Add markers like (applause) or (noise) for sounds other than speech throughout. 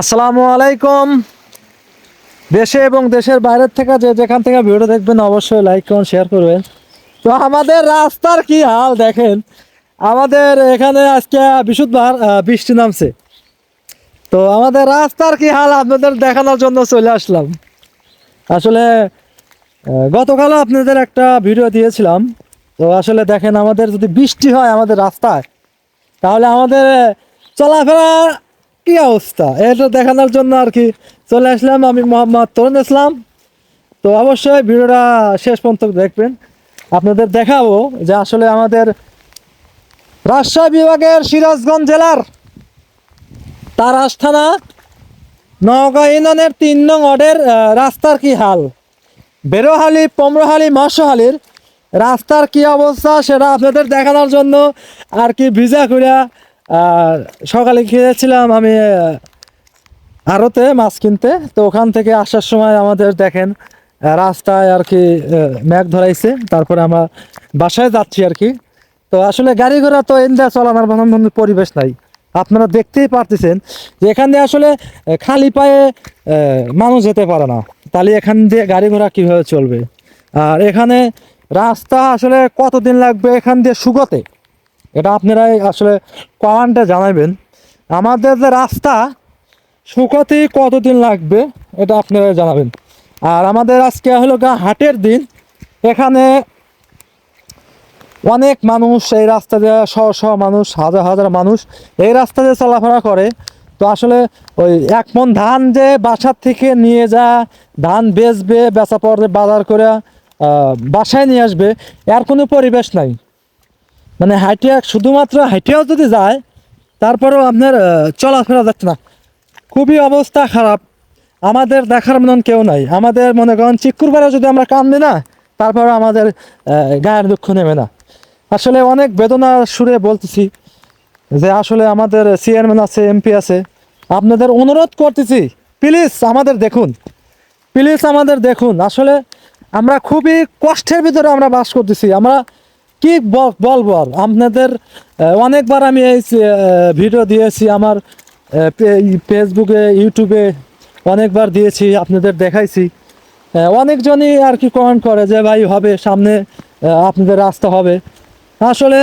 আসসালামু আলাইকুম। দেশে এবং দেশের বাইরের থেকে যে যেখান থেকে ভিডিও দেখবেন অবশ্যই লাইক করুন শেয়ার করবেন। তো আমাদের রাস্তার কি হাল দেখেন? আমাদের এখানে আজকে বিশুদ্ধবার বৃষ্টি নামছে। তো আমাদের রাস্তার কি হাল আপনাদের দেখানোর জন্য চলে আসলাম। আসলে আহ, গতকালও আপনাদের একটা ভিডিও দিয়েছিলাম। তো আসলে দেখেন আমাদের যদি বৃষ্টি হয় আমাদের রাস্তায় তাহলে আমাদের চলাফেরা কি অবস্থা? এটা দেখানোর জন্য আর কি চলে আসলাম আমি মোহাম্মদ তরুণ ইসলাম। তো অবশ্যই ভিডিওটা শেষ পর্যন্ত দেখবেন। আপনাদের দেখাবো যে আসলে আমাদের রাজশাহী বিভাগের সিরাজগঞ্জ জেলার তার থানা নওগাঁ ইউনিয়নের তিন নং ওয়ার্ডের রাস্তার কি হাল? বেরোহালি পমরোহালি মৎস্যহালির রাস্তার কি অবস্থা সেটা আপনাদের দেখানোর জন্য আর কি ভিজা আহ, সকালে খেয়েছিলাম আমি আড়তে মাছ কিনতে। তো ওখান থেকে আসার সময় আমাদের দেখেন রাস্তায় আর কি মেঘ ধরাইছে। তারপরে আমরা বাসায় যাচ্ছি আর কি। তো আসলে গাড়ি ঘোড়া তো ইন্ডিয়া চলানোর মতো পরিবেশ নাই। আপনারা দেখতেই পারতেছেন যে এখান দিয়ে আসলে খালি পায়ে মানুষ যেতে পারে না। তাহলে এখান দিয়ে গাড়ি ঘোড়া কীভাবে চলবে? আর এখানে রাস্তা আসলে কতদিন লাগবে এখান দিয়ে শুকোতে? এটা আপনারাই আসলে কমেন্টে জানাবেন। আমাদের যে রাস্তা শুকোতেই কতদিন লাগবে এটা আপনারা জানাবেন। আর আমাদের আজকে হলো গা হাটের দিন। এখানে অনেক মানুষ এই রাস্তা দিয়ে, শ শহ মানুষ, হাজার হাজার মানুষ এই রাস্তা দিয়ে চলাফেরা করে। তো আসলে ওই এক মন ধান যে বাসার থেকে নিয়ে যা ধান বেচবে, বেচা পরে বাজার করে বাসায় নিয়ে আসবে, এর কোনো পরিবেশ নাই। মানে হাইটিয়া শুধুমাত্র হাইটিয়াও যদি যায়, তারপরেও আপনার চলাফেরা যাচ্ছে না। খুবই অবস্থা খারাপ। আমাদের দেখার মতন কেউ নাই। আমাদের মনে করেন চিকুরবারে যদি আমরা কান্দি না তারপরে আমাদের গায়ের দুঃখ নেবে না। আসলে অনেক বেদনার সুরে বলতেছি যে আসলে আমাদের চেয়ারম্যান আছে, এমপি আছে। আপনাদের অনুরোধ করতেছি, প্লিজ আমাদের দেখুন। প্লিজ আমাদের দেখুন। আসলে আমরা খুবই কষ্টের ভিতরে আমরা বাস করতেছি। আমরা কি বলব আর? আপনাদের অনেকবার আমি এই ভিডিও দিয়েছি আমার ফেসবুকে ইউটিউবে অনেকবার দিয়েছি আপনাদের দেখাইছি। অনেকজনই আর কি কমেন্ট করে যে ভাই হবে সামনে আপনাদের রাস্তা হবে। আসলে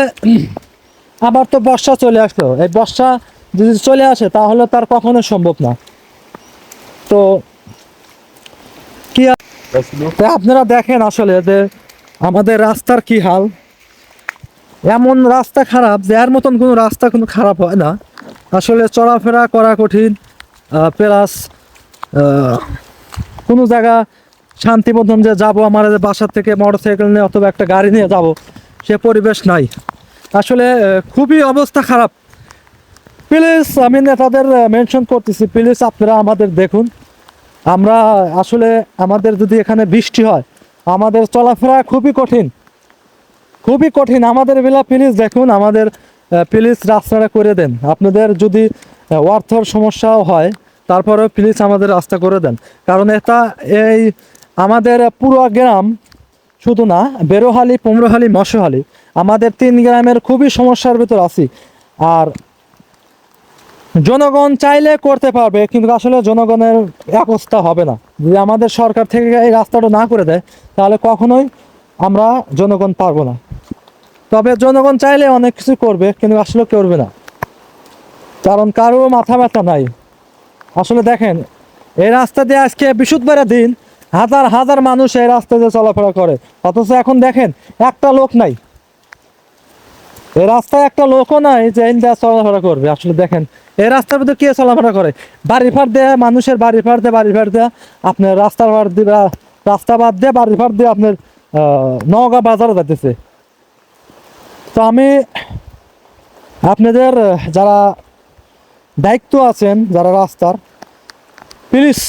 (clears throat) আবার তো বর্ষা চলে আসলো। এই বর্ষা যদি চলে আসে তাহলে তার কখনো সম্ভব না। তো কি আপনারা দেখেন আসলে যে আমাদের রাস্তার কি হাল। এমন রাস্তা খারাপ যে মতন কোনো রাস্তা কোনো খারাপ হয় না। আসলে চলাফেরা করা কঠিন প্লাস কোনো জায়গা শান্তি মতন যে যাব, আমার বাসার থেকে মোটর সাইকেল নিয়ে অথবা একটা গাড়ি নিয়ে যাব, সে পরিবেশ নাই। আসলে খুবই অবস্থা খারাপ। প্লিজ, আমি নেতাদের মেনশন করতেছি। প্লিজ, আপনারা আমাদের দেখুন। আমরা আসলে আমাদের যদি এখানে বৃষ্টি হয়, আমাদের চলাফেরা খুবই কঠিন। খুবই কঠিন। আমাদের বেলা প্লিজ দেখুন, আমাদের প্লিজ রাস্তাটা করে দেন। আপনাদের যদি অর্থর সমস্যাও হয়, তারপরেও প্লিজ আমাদের রাস্তা করে দেন। কারণ এটা এই আমাদের পুরো গ্রাম শুধু না, বেরোহালি পমরোহালি মশোহালি আমাদের তিন গ্রামের খুবই সমস্যার ভিতর আছি। আর জনগণ চাইলে করতে পারবে, কিন্তু আসলে জনগণের একস্থা হবে না। যদি আমাদের সরকার থেকে এই রাস্তাটা না করে দেয়, তাহলে কখনোই আমরা জনগণ পারব না। তবে জনগণ চাইলে অনেক কিছু করবে কিন্তু আসলে করবে না। কারণ কারও মাথা ব্যথা নাই। আসলে দেখেন এই রাস্তা দিয়ে আজকে বৃহস্পতিবারের দিন হাজার হাজার মানুষ এই রাস্তা দিয়ে চলাফেরা করে। অথচ এখন দেখেন একটা লোক নাই। এই রাস্তায় একটা লোকও নাই যে চলাফেরা করবে। আসলে দেখেন এই রাস্তার ভিতরে কে চলাফেরা করে? বাড়ি ফাড় দেয় মানুষের বাড়ি ফাড় দেয় বাড়ি ফাড় দেয় আপনার রাস্তার ফাড় দিয়ে রাস্তা বাদ দিয়ে বাড়ি ফাড় দিয়ে আপনার আহ, নওগাঁ বাজারে যাইতেছে। তো আমি আপনাদের যারা দায়িত্ব আছেন, যারা রাস্তার, প্লিজ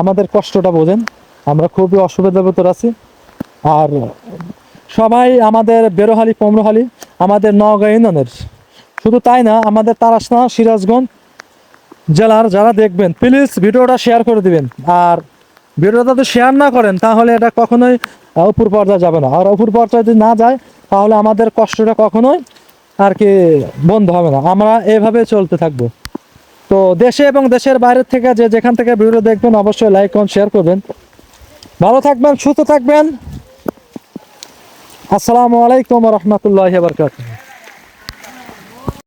আমাদের কষ্টটা বোঝেন। আমরা খুবই অসুবিধার ভিতর আছি। আর সবাই আমাদের বেরোহালি, পমরোহালি, আমাদের নওগাঁ ইউনিয়নের। শুধু তাই না, আমাদের তারাসনা, সিরাজগঞ্জ জেলার যারা দেখবেন, প্লিজ ভিডিওটা শেয়ার করে দিবেন। আর ভিডিওটা যদি শেয়ার না করেন, তাহলে এটা কখনোই উপর পর্যায়ে যাবে না। আর উপর পর্যায়ে যদি না যায়, তাহলে আমাদের কষ্টটা কখনোই আর কি বন্ধ হবে না। আমরা এভাবে চলতে থাকব। তো দেশে এবং দেশের বাইরের থেকে যে যেখান থেকে ভিডিও দেখবেন, অবশ্যই লাইক করুন শেয়ার করবেন। ভালো থাকবেন, সুস্থ থাকবেন। আসসালামু আলাইকুম রহমতুল্লাহ বরকাত